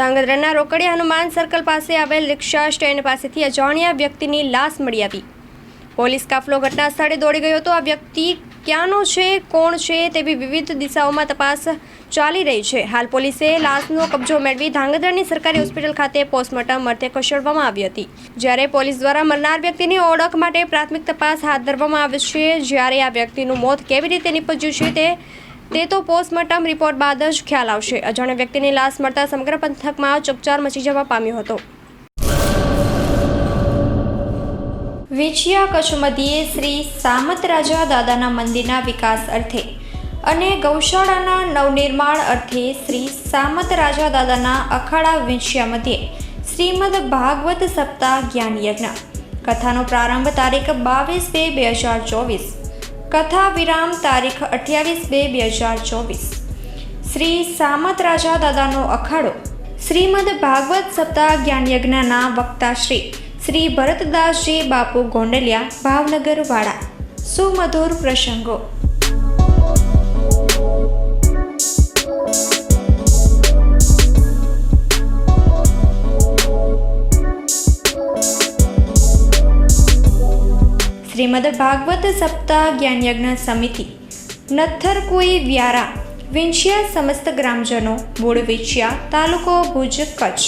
ધાંગધ્રાના રોકડિયા Hanuman circle પાસે આવેલ રિક્ષા stand પાસેથી અજાણ્યા વ્યક્તિની લાશ મળી આવી. પોલીસ કાફલો ઘટના સ્થળે દોડી ગયો હતો. આ વ્યક્તિ ક્યાંનો છે, કોણ છે તેવી વિવિધ દિશાઓમાં તપાસ ચાલી રહી છે. હાલ પોલીસે લાશનો કબજો મેળવી ધાંગધ્રાની સરકારી હોસ્પિટલ ખાતે પોસ્ટમોર્ટમ અર્થે ખસેડવામાં આવી હતી. જ્યારે પોલીસ દ્વારા મરનાર વ્યક્તિની ઓળખ માટે પ્રાથમિક તપાસ હાથ ધરવામાં આવી છે, જ્યારે આ વ્યક્તિનું મોત કેવી રીતે નીપજ્યું છે તે તે તો પોસ્ટમોર્ટમ રિપોર્ટ બાદ જ ખ્યાલ આવશે. અજાણ્યા વ્યક્તિની લાશ મળતા સમગ્ર પંથકમાં ચકચાર મચી જવા પામ્યો હતો. વિછિયા કચ્છ મધ્યે શ્રી સામત રાજા દાદાના મંદિરના વિકાસ અર્થે અને ગૌશાળાના નવનિર્માણ અર્થે શ્રી સામત રાજા દાદાના અખાડા વિંછિયા મધ્યે શ્રીમદ ભાગવત સપ્તાહ જ્ઞાન યજ્ઞ કથાનો પ્રારંભ તારીખ બાવીસ બે બે હજાર ચોવીસ. કથા વિરામ તારીખ અઠ્યાવીસ બે બે હજાર ચોવીસ. શ્રી સામત રાજા દાદાનો અખાડો, શ્રીમદ ભાગવત સપ્તાહ જ્ઞાન યજ્ઞના વક્તા શ્રી શ્રી ભરતદાસજી બાપુ ગોંડલિયા, ભાવનગર વાડા સુમધુર પ્રસંગો. શ્રીમદ ભાગવત સપ્તાહ જ્ઞાનયજ્ઞ સમિતિ. નથર કોઈ વ્યારા, વિંછિયા સમસ્ત ગ્રામજનો, મૂળ વિંછિયા, તાલુકો ભુજ, કચ્છ.